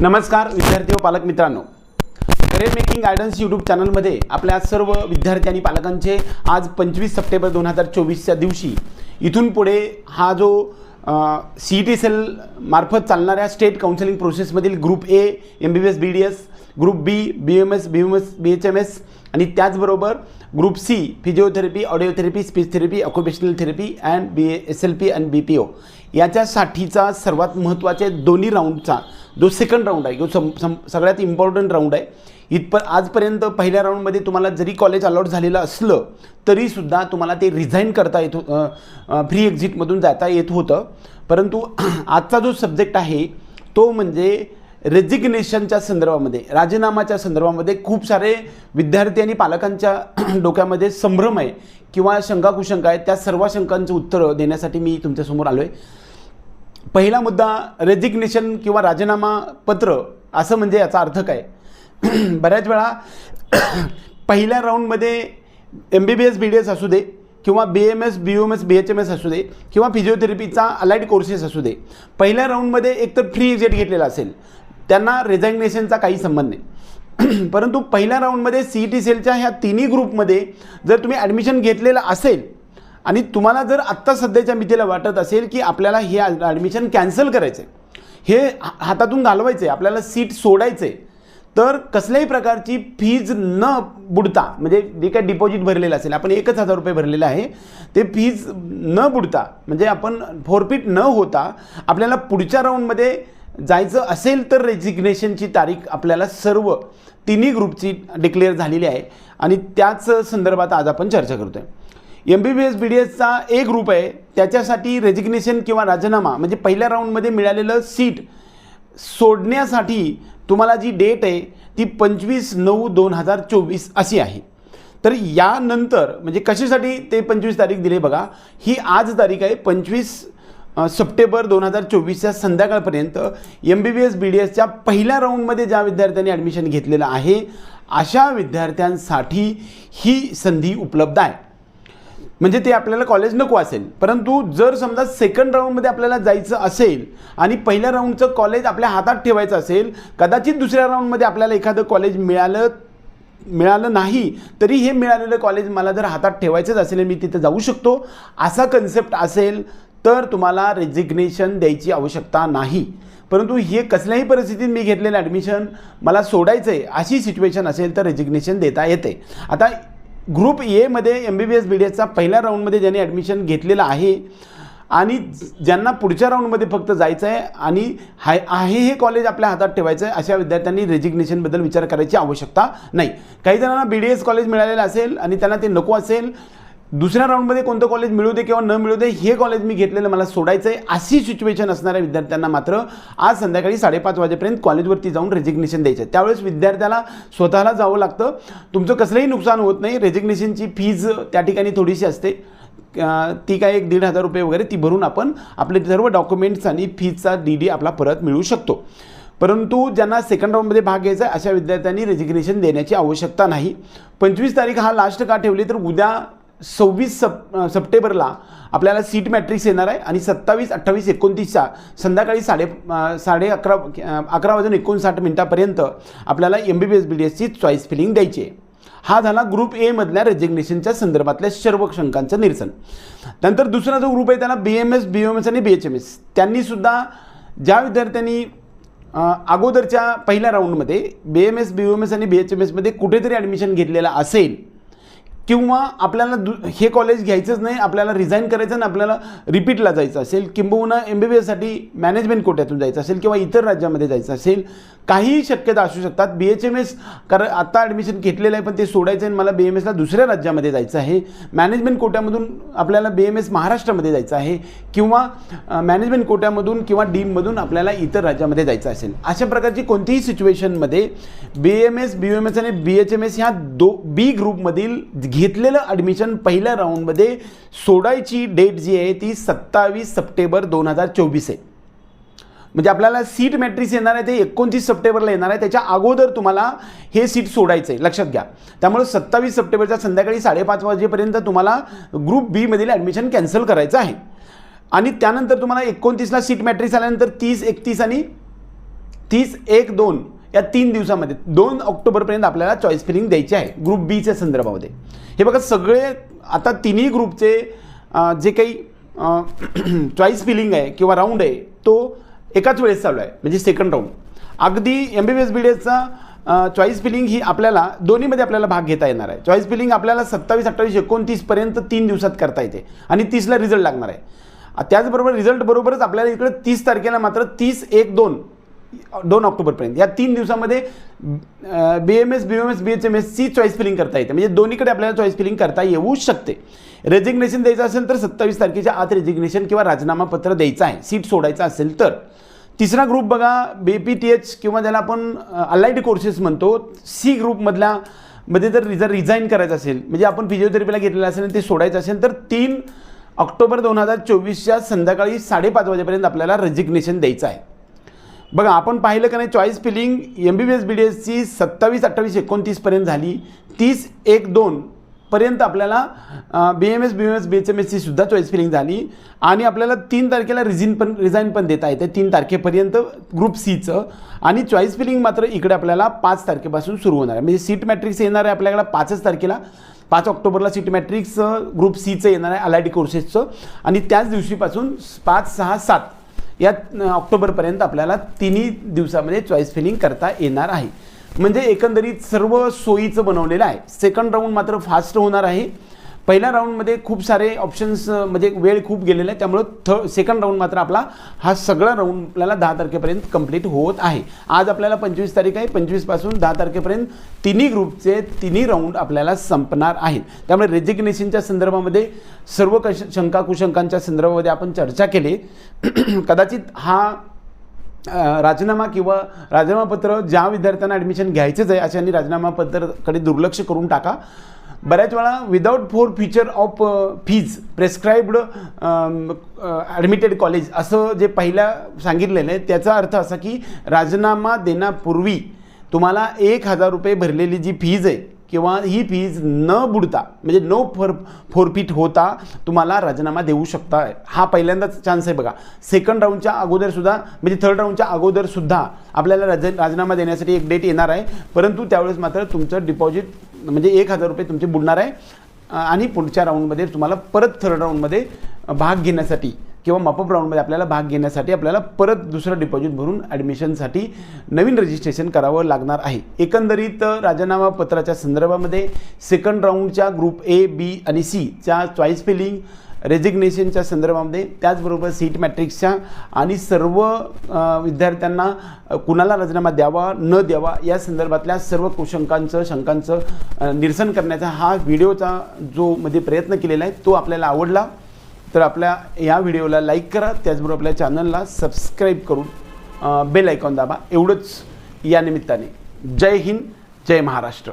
नमस्कार विद्यार्थी व पालक मित्रांनो. करिअर मेकिंग गायडन्स यूट्यूब चॅनलमध्ये आपल्या सर्व विद्यार्थी आणि पालकांचे आज पंचवीस सप्टेंबर दोन हजार चोवीसच्या दिवशी इथून पुढे हा जो सी ई टी सेल मार्फत चालणाऱ्या state counselling प्रोसेसमधील group A M B B S B D S group B B M S B M S B H M S आणि त्याचबरोबर group C physiotherapy audiotherapy speech therapy occupational therapy and B S L P and B P O याच्यासाठीचा सर्वात महत्त्वाचे दोन्ही राऊंडचा जो second round आहे जो सम सम सगळ्यात important round आहे इथपर आजपर्यंत पहिल्या राऊंडमध्ये तुम्हाला जरी कॉलेज अलॉट झालेलं असलं तरीसुद्धा तुम्हाला ते रिझाईन करता येत हो फ्री एक्झिटमधून जाता येत होतं. परंतु आजचा जो सब्जेक्ट आहे तो म्हणजे रेजिग्नेशनच्या संदर्भामध्ये राजीनामाच्या संदर्भामध्ये खूप सारे विद्यार्थी आणि पालकांच्या डोक्यामध्ये संभ्रम आहे किंवा शंका कुशंका आहेत त्या सर्व शंकांचं उत्तरं देण्यासाठी मी तुमच्यासमोर आलो आहे पहिला मुद्दा रेजिग्नेशन किंवा राजीनामा पत्र असं म्हणजे याचा अर्थ काय? बऱ्याच वेळा पहिल्या राऊंडमध्ये M B B S B D S असू दे किंवा B M S B M S B H M S असू दे किंवा फिजिओथेरपीचा अलाइड कोर्सेस असू दे पहिल्या राऊंडमध्ये एकतर फ्री एक्झिट घेतलेला असेल. त्यांना रेझाग्नेशनचा काही संबंध नाही. परंतु पहिल्या राऊंडमध्ये सी ई टी सेलच्या ह्या तिन्ही ग्रुपमध्ये जर तुम्ही ॲडमिशन घेतलेलं असेल आणि तुम्हाला जर आत्ता सध्याच्या मितीला वाटत असेल की आपल्याला हे ॲडमिशन कॅन्सल करायचं आहे हे हा- हातातून घालवायचं आहे आपल्याला सीट सोडायचं आहे तर कसल्याही प्रकारची फीज न बुडता म्हणजे जे काय डिपॉझिट भरलेलं असेल आपण एकच हजार रुपये भरलेलं आहे ते फीज न बुडता म्हणजे आपण फोरफिट न होता आपल्याला पुढच्या राऊंडमध्ये जायचं असेल तर रेजिग्नेशनची तारीख आपल्याला सर्व तिन्ही ग्रुपची डिक्लेअर झालेली आहे. आणि त्याच संदर्भात आज आपण चर्चा करतो आहे M B B S B D एसचा एक ग्रुप आहे. त्याच्यासाठी रेजिग्नेशन किंवा राजीनामा म्हणजे पहिल्या राऊंडमध्ये मिळालेलं सीट सोडण्यासाठी तुम्हाला जी डेट आहे ती पंचवीस नऊ दोन हजार चोवीस अशी आहे. तर यानंतर म्हणजे कशासाठी ते पंचवीस तारीख दिली बघा. ही आज तारीख आहे पंचवीस सप्टेंबर दोन हजार चोवीसच्या संध्याकाळपर्यंत M B B S B D एसच्या पहिल्या राऊंडमध्ये ज्या विद्यार्थ्यांनी ॲडमिशन घेतलेलं आहे अशा विद्यार्थ्यांसाठी ही संधी उपलब्ध आहे. म्हणजे ते आपल्याला कॉलेज नको असेल. परंतु जर समजा सेकंड राऊंडमध्ये आपल्याला जायचं असेल आणि पहिल्या राऊंडचं कॉलेज आपल्या हातात ठेवायचं असेल कदाचित दुसऱ्या राऊंडमध्ये आपल्याला एखादं कॉलेज मिळालं मिळालं नाही तरी हे मिळालेलं कॉलेज मला जर हातात ठेवायचंच असेल मी तिथे जाऊ शकतो असा कन्सेप्ट असेल तर तुम्हाला रेजिग्नेशन द्यायची आवश्यकता नाही. परंतु हे कसल्याही परिस्थितीत मी घेतलेलं ॲडमिशन मला सोडायचं आहे अशी सिच्युएशन असेल तर रेजिग्नेशन देता येते. आता ग्रुप एमध्ये M B B S B D एसचा पहिल्या राऊंडमध्ये ज्यांनी ॲडमिशन घेतलेलं आहे आणि ज्यांना पुढच्या राऊंडमध्ये फक्त जायचं आहे आणि हाय आहे हे कॉलेज आपल्या हातात ठेवायचं आहे अशा विद्यार्थ्यांनी रेजिग्नेशनबद्दल विचार करायची आवश्यकता नाही. काही जणांना बी डी एस कॉलेज मिळालेलं असेल आणि त्यांना ते नको असेल दुसऱ्या राऊंडमध्ये कोणतं कॉलेज मिळू दे किंवा न मिळू दे हे कॉलेज मी घेतलेलं मला सोडायचं आहे अशी सिच्युएशन असणाऱ्या विद्यार्थ्यांना मात्र आज संध्याकाळी साडेपाच वाजेपर्यंत कॉलेजवरती जाऊन रेजिग्नेशन द्यायचं आहे त्यावेळेस विद्यार्थ्याला स्वतःला जावं लागतं. तुमचं कसलंही नुकसान होत नाही. रेजिग्नेशनची फीज त्या ठिकाणी थोडीशी असते. ती काय एक दीड हजार रुपये वगैरे ती भरून आपण आपले सर्व डॉक्युमेंट्स आणि फीजचा डी डी आपला परत मिळू शकतो. परंतु ज्यांना सेकंड राऊंडमध्ये भाग घ्यायचा आहे अशा विद्यार्थ्यांनी रेजिग्नेशन देण्याची आवश्यकता नाही. पंचवीस तारीख हा लास्ट का ठेवली तर उद्या सव्वीस सप सप्टेंबरला आपल्याला सीट मॅट्रिक्स येणार आहे आणि सत्तावीस अठ्ठावीस एकोणतीसच्या संध्याकाळी साडे साडे अकरा अकरा वाजून एकोणसाठ मिनटापर्यंत आपल्याला M B B S B D एसची चॉईस फिलिंग द्यायची आहे. हा झाला ग्रुप एमधल्या रेजिग्नेशनच्या संदर्भातल्या सर्व शंकांचं निरसन. नंतर दुसरा जो ग्रुप आहे त्याला B M S B M S आणि बी एच एम एस त्यांनीसुद्धा ज्या विद्यार्थ्यांनी अगोदरच्या पहिल्या राऊंडमध्ये B M S B M S आणि बी एच एम एसमध्ये कुठेतरी ॲडमिशन घेतलेलं असेल किंवा आपल्याला दु हे कॉलेज घ्यायचंच नाही आपल्याला रिझाईन करायचं आणि आपल्याला रिपीटला जायचं असेल किंबहुना एम बी बी एससाठी मॅनेजमेंट कोट्यातून जायचं असेल किंवा इतर राज्यामध्ये जायचं असेल काहीही शक्यता असू शकतात. बी एच एम एस कारण आत्ता ॲडमिशन घेतलेलं आहे पण ते सोडायचं आहे आणि मला बी एम एसला दुसऱ्या राज्यामध्ये जायचं आहे. मॅनेजमेंट कोट्यामधून आपल्याला बी एम एस महाराष्ट्रामध्ये जायचं आहे किंवा मॅनेजमेंट कोट्यामधून किंवा डीममधून आपल्याला इतर राज्यामध्ये जायचं असेल. अशा प्रकारची कोणतीही सिच्युएशनमध्ये B M S B M S आणि बी एच एम एस ह्या दो बी ग्रुपमधील घेतलेलं ॲडमिशन पहिल्या राऊंडमध्ये सोडायची डेट जी आहे ती सत्तावीस सप्टेंबर दोन हजार चोवीस आहे. म्हणजे आपल्याला सीट मॅट्रिक्स येणार आहे ते एकोणतीस सप्टेंबरला येणार आहे. त्याच्या अगोदर तुम्हाला हे सीट सोडायचं आहे. लक्षात घ्या. त्यामुळे सत्तावीस सप्टेंबरच्या संध्याकाळी साडेपाच वाजेपर्यंत तुम्हाला ग्रुप बीमधील ॲडमिशन कॅन्सल करायचं आहे. आणि त्यानंतर तुम्हाला एकोणतीसला सीट मॅट्रिक्स आल्यानंतर तीस एकतीस आणि तीस एक दोन. या तीन दिवसामध्ये दोन ऑक्टोबरपर्यंत आपल्याला चॉईस फिलिंग द्यायची आहे ग्रुप बीच्या संदर्भामध्ये. हे बघा सगळे आता तिन्ही ग्रुपचे जे काही चॉईस फिलिंग आहे किंवा राऊंड आहे तो एकाच वेळेस चालू आहे म्हणजे सेकंड राऊंड अगदी M B B S B D एसचा choice filling ही आपल्याला दोन्हीमध्ये आपल्याला भाग घेता येणार आहे. चॉईस फिलिंग आपल्याला सत्तावीस अठ्ठावीस एकोणतीसपर्यंत तीन दिवसात करता येते आणि तीसला रिझल्ट लागणार आहे. त्याचबरोबर रिझल्ट बरोबरच आपल्याला इकडे तीस तारखेला मात्र तीस एक दोन दोन ऑक्टोबरपर्यंत. या तीन दिवसामध्ये B M S B M S B H M S C choice filling करता येते. म्हणजे दोन्हीकडे आपल्याला चॉईस फिलिंग करता येऊ शकते. रेजिग्नेशन द्यायचं असेल तर सत्तावीस तारखेच्या आत रेजिग्नेशन किंवा राजीनामा पत्र द्यायचं आहे. सीट सोडायचं असेल तर. तिसरा ग्रुप बघा बी पी टी एच किंवा ज्याला आपण अलाइड कोर्सेस म्हणतो सी ग्रुपमधल्या मध्ये जर जर रिझाईन करायचं असेल म्हणजे आपण फिजिओथेरपीला घेतलेलं असेल ते सोडायचं असेल तर तीन ऑक्टोबर दोन हजार चोवीसच्या संध्याकाळी साडेपाच वाजेपर्यंत आपल्याला रेजिग्नेशन द्यायचं आहे. बघा आपण पाहिलं का नाही choice filling M B B S B D एसची सत्तावीस अठ्ठावीस एकोणतीसपर्यंत झाली. तीस एक दोन पर्यंत आपल्याला B M S B M S B H M एसची सुद्धा चॉईस फिलिंग झाली. आणि आपल्याला तीन तारखेला रिझिन पण रिझाईन पण देता येते तीन तारखेपर्यंत ग्रुप सीचं आणि चॉईस फिलिंग मात्र इकडे आपल्याला पाच तारखेपासून सुरू होणार आहे. म्हणजे सीट मॅट्रिक्स येणार आहे आपल्याकडे पाचच तारखेला. पाच ऑक्टोबरला सीट मॅट्रिक्स ग्रुप सीचं येणार आहे अलायडी कोर्सेसचं आणि त्याच दिवशीपासून पाच सहा सात या ऑक्टोबरपर्यंत आपल्याला तिन्ही दिवसामध्ये चॉईस फिलिंग करता येणार आहे. म्हणजे एकंदरीत सर्व सोयीचं बनवलेलं आहे. सेकंड राऊंड मात्र फास्ट होणार आहे. पहिल्या राऊंडमध्ये खूप सारे ऑप्शन्स म्हणजे वेळ खूप गेलेला आहे. त्यामुळं थ सेकंड राऊंड मात्र आपला हा सगळा राऊंड आपल्याला दहा तारखेपर्यंत कंप्लीट होत आहे. आज आपल्याला पंचवीस तारीख आहे. पंचवीसपासून दहा तारखेपर्यंत तिन्ही ग्रुपचे तिन्ही राऊंड आपल्याला संपणार आहेत. त्यामुळे रेजिग्नेशनच्या संदर्भामध्ये सर्व कश शंका कुशंकांच्या संदर्भामध्ये आपण चर्चा केली. कदाचित हा राजीनामा किंवा राजीनामापत्र ज्या विद्यार्थ्यांना ॲडमिशन घ्यायचंच आहे अशांनी राजीनामापत्रकडे दुर्लक्ष करून टाका. बऱ्याच वेळा without forfeiture of fees prescribed admitted college असं जे पहिल्या सांगितलेलं आहे त्याचा अर्थ असा की राजीनामा देण्यापूर्वी तुम्हाला एक हजार रुपये भरलेली जी फीज आहे किंवा ही फीज न बुडता म्हणजे नो फॉर फोरफिट होता तुम्हाला राजीनामा देऊ शकता. हा पहिल्यांदाच चान्स आहे बघा. सेकंड राऊंडच्या अगोदरसुद्धा म्हणजे थर्ड राऊंडच्या अगोदरसुद्धा आपल्याला राज राजीनामा देण्यासाठी एक डेट येणार आहे. परंतु त्यावेळेस मात्र तुमचं डिपॉझिट म्हणजे एक हजार रुपये तुमचे बुडणार आहे. आणि पुढच्या राऊंडमध्ये तुम्हाला परत थर्ड राऊंडमध्ये भाग घेण्यासाठी किंवा मॉपअप राऊंडमध्ये आपल्याला भाग घेण्यासाठी आपल्याला परत दुसरं डिपॉझिट भरून ॲडमिशनसाठी नवीन रजिस्ट्रेशन करावं लागणार आहे. एकंदरीत राजीनामा पत्राच्या संदर्भामध्ये सेकंड राऊंडच्या ग्रुप ए बी आणि सीच्या चॉईस फिलिंग रेजिग्नेशनच्या संदर्भामध्ये त्याचबरोबर सीट मॅट्रिक्सच्या आणि सर्व विद्यार्थ्यांना कुणाला राजीनामा द्यावा न द्यावा या संदर्भातल्या सर्व कुशंकांचं शंकांचं निरसन करण्याचा हा व्हिडिओचा जो मध्ये प्रयत्न केलेला आहे तो आपल्याला आवडला तर आपल्या या व्हिडिओला लाईक करा. त्याचबरोबर आपल्या चॅनलला सबस्क्राईब करून बेल आयकॉन दाबा. एवढंच या निमित्ताने. जय हिंद जय महाराष्ट्र.